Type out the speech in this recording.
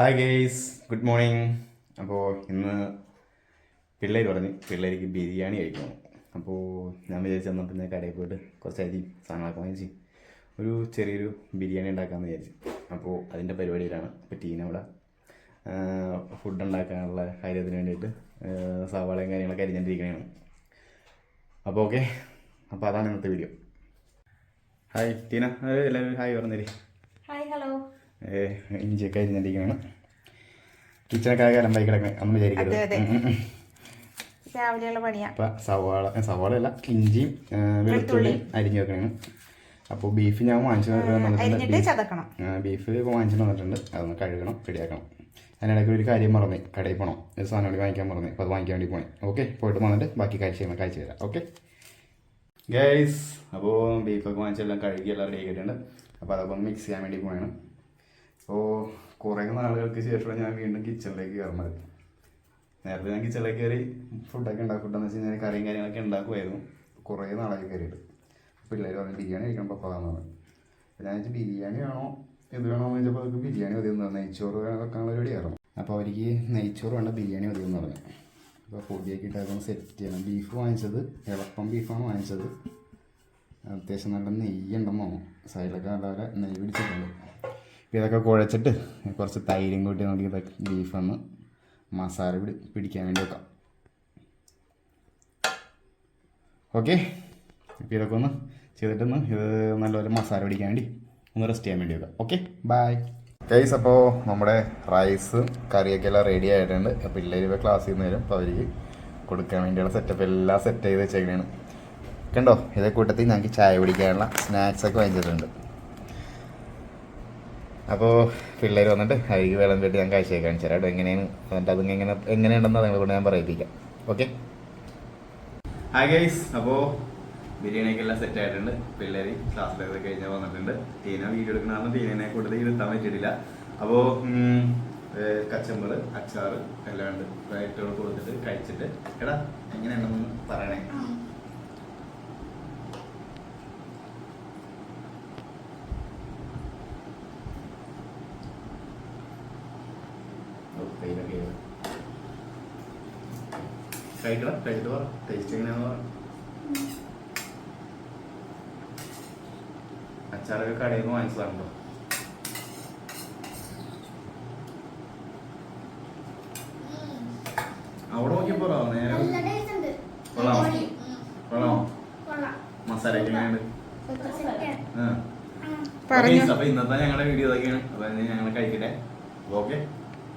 Hi guys good morning അപ്പോൾ ഇന്ന് പിള്ളേർ പറഞ്ഞു. പിള്ളേർക്ക് ബിരിയാണി കഴിക്കണം. അപ്പോൾ ഞാൻ വിചാരിച്ചു എന്നാൽ പിന്നെ കടയിൽ പോയിട്ട് കുറച്ച് അരി സാധനങ്ങളൊക്കെ വാങ്ങിച്ച് ഒരു ചെറിയൊരു ബിരിയാണി ഉണ്ടാക്കാമെന്ന് വിചാരിച്ചു. അപ്പോൾ അതിന്റെ പരിപാടിയിലാണ് അപ്പോൾ ടീന അവിടെ ഫുഡ് ഉണ്ടാക്കാനുള്ള കാര്യത്തിന് വേണ്ടിയിട്ട് സവാളയും കാര്യങ്ങളൊക്കെ അരിഞ്ഞിട്ടിരിക്കുകയാണ് അപ്പോൾ ഓക്കെ അപ്പോൾ അതാണ് ഇന്നത്തെ വീഡിയോ ഹായ് ടീന. എല്ലാവരും ഹായ് പറഞ്ഞേരി. ഹായ് ഹലോ ഇഞ്ചിയൊക്കെ അരിഞ്ഞിരിക്കുകയാണ് കിച്ചണൊക്കെ അലമ്പായി കിടക്കണേ നമ്മൾ വിചാരിക്കരുത്. രാവിലെയുള്ള പണിയാ. അപ്പം സവാള അല്ല സവാളയല്ല ഇഞ്ചിയും വെളുത്തുള്ളിയും അരിഞ്ഞ് വെക്കണേ അപ്പോൾ ബീഫ് ഞാൻ വാങ്ങിച്ചു വന്നിട്ടുണ്ട്. ബീഫ്- വാങ്ങിച്ചിട്ട് വന്നിട്ടുണ്ട്. അതൊന്ന് കഴുകണം റെഡിയാക്കണം. അതിനിടയ്ക്ക് ഒരു കാര്യം മറന്നു കടയിൽ പോകണം ഒരു സാധനം വേണ്ടി വാങ്ങിക്കാൻ മറന്നു അപ്പോൾ അത് വാങ്ങിക്കാൻ വേണ്ടി പോണേ. ഓക്കെ പോയിട്ട് വന്നിട്ട് ബാക്കി കാഴ്ച കാഴ്ച തരാം. ഓക്കെ? ഗൈസ് അപ്പോൾ ബീഫൊക്കെ വാങ്ങിച്ചെല്ലാം കഴുകി എല്ലാം റെഡി ആക്കിയിട്ടുണ്ട്. അപ്പോൾ അതൊക്കെ ഒന്ന് മിക്സ് ചെയ്യാൻ വേണ്ടി പോയാണ് അപ്പോൾ കുറേ നാളുകൾക്ക് ശേഷം ഞാൻ വീണ്ടും കിച്ചണിലേക്ക് കയറുന്നത്. നേരത്തെ ഞാൻ കിച്ചണിലേക്ക് കയറി ഫുഡൊക്കെ ഉണ്ടാക്കും ഫുഡെന്ന് വെച്ച് കഴിഞ്ഞാൽ കറിയും കാര്യങ്ങളൊക്കെ ഉണ്ടാക്കുമായിരുന്നു. കുറേ നാളായി കയറിയിട്ട്. പിള്ളേർ പറഞ്ഞു ബിരിയാണി കഴിക്കണം എന്ന് പറഞ്ഞു. അപ്പോൾ ഞാൻ വെച്ചാൽ ബിരിയാണി വേണോ? ഇത് വേണോ? എന്ന് ചോദിച്ചപ്പോൾ അവർക്ക് ബിരിയാണി മതി എന്ന് പറഞ്ഞു. നെയ്ച്ചോറ് വെക്കാനുള്ള പരിപാടിയായിരുന്നു. അപ്പോൾ അവർക്ക് നെയ്ച്ചോറ് വേണ്ട ബിരിയാണി മതി എന്ന് പറഞ്ഞു. അപ്പോൾ പൊടിയൊക്കെ ഇട്ട് സെറ്റ് ചെയ്യണം. ബീഫ് വാങ്ങിച്ചത് എളുപ്പം ബീഫാണ് വാങ്ങിച്ചത്. അത്യാവശ്യം നല്ല നെയ്യ് ഉണ്ടെന്ന് തോന്നുന്നു. സൈഡിലൊക്കെ നല്ല നെയ്യ് പിടിച്ചിട്ടുണ്ട്. ഇതൊക്കെ കുഴച്ചിട്ട് കുറച്ച് തൈരും കൂട്ടി നമുക്ക് ബീഫ് ഒന്ന് മസാല പിടി പിടിക്കാൻ വേണ്ടി വെക്കാം. ഓക്കെ അപ്പോൾ ഇതൊക്കെ ഒന്ന് ചെയ്തിട്ടൊന്ന് ഇത് നല്ലപോലെ മസാല പിടിക്കാൻ വേണ്ടി ഒന്ന് റെസ്റ്റ് ചെയ്യാൻ വേണ്ടി വെക്കാം. ഓക്കെ ബായ് ഗൈസ് അപ്പോൾ നമ്മുടെ റൈസ് കറിയൊക്കെ എല്ലാം റെഡി ആയിട്ടുണ്ട്. അപ്പോൾ പിള്ളേർ ഇപ്പോൾ ക്ലാസ്സിൽ നിന്ന് വരും. അപ്പോൾ അവർക്ക് കൊടുക്കാൻ വേണ്ടിയുള്ള സെറ്റപ്പ് എല്ലാം സെറ്റ് ചെയ്ത് വെച്ചേക്കണേണ്. കണ്ടോ? ഇതേ കൂട്ടത്തിൽ ഞങ്ങൾക്ക് ചായ കുടിക്കാനുള്ള സ്നാക്സൊക്കെ വാങ്ങിച്ചിട്ടുണ്ട്. അപ്പോൾ പിള്ളേർ വന്നിട്ട് അവർക്ക് വെള്ളം കെട്ടി ഞാൻ കാഴ്ച കാണിച്ചു തരാം കേട്ടോ. എങ്ങനെയാണ്? എന്നിട്ട് അതിങ്ങനെ എങ്ങനെ എങ്ങനെയുണ്ടെന്ന് അതുങ്ങളെ കൊണ്ട് ഞാൻ പറയിപ്പിക്കാം. ഓക്കെ? ഹായ് ഗൈസ് അപ്പോൾ ബിരിയാണിയൊക്കെ എല്ലാം സെറ്റ് ആയിട്ടുണ്ട് പിള്ളേർ ക്ലാസ്സിലൊക്കെ കഴിഞ്ഞാൽ വന്നിട്ടുണ്ട്. ടീന വീഡിയോ എടുക്കണമെന്ന് ടീനെ കൂടുതൽ ഇരുത്താൻ പറ്റിയിട്ടില്ല. അപ്പോൾ കച്ചമ്പർ അച്ചാറ് എല്ലാം ഉണ്ട്. റൈറ്റുകൾ കൊടുത്തിട്ട് കഴിച്ചിട്ട്. എടാ എങ്ങനെയുണ്ടെന്ന് പറയണേ? കയ്യിലൊക്കെ ചെയ്തു. കഴിക്കണം. കഴിച്ചിട്ട് പറ. ടേസ്റ്റ് എങ്ങനെയാന്ന് പറ. അച്ചാറൊക്കെ കടയിൽ നിന്ന് വാങ്ങിച്ചതാണല്ലോ. അവിടെ നോക്കിയപ്പോ നേരെ കൊള്ളാമോ കൊള്ളാമോ മസാല എങ്ങനെയുണ്ട്? അപ്പൊ ഇന്നത്തെ ഞങ്ങളുടെ വീഡിയോ ഇതൊക്കെയാണ്. അപ്പൊ ഞങ്ങൾ കഴിക്കട്ടെ. ഓക്കെ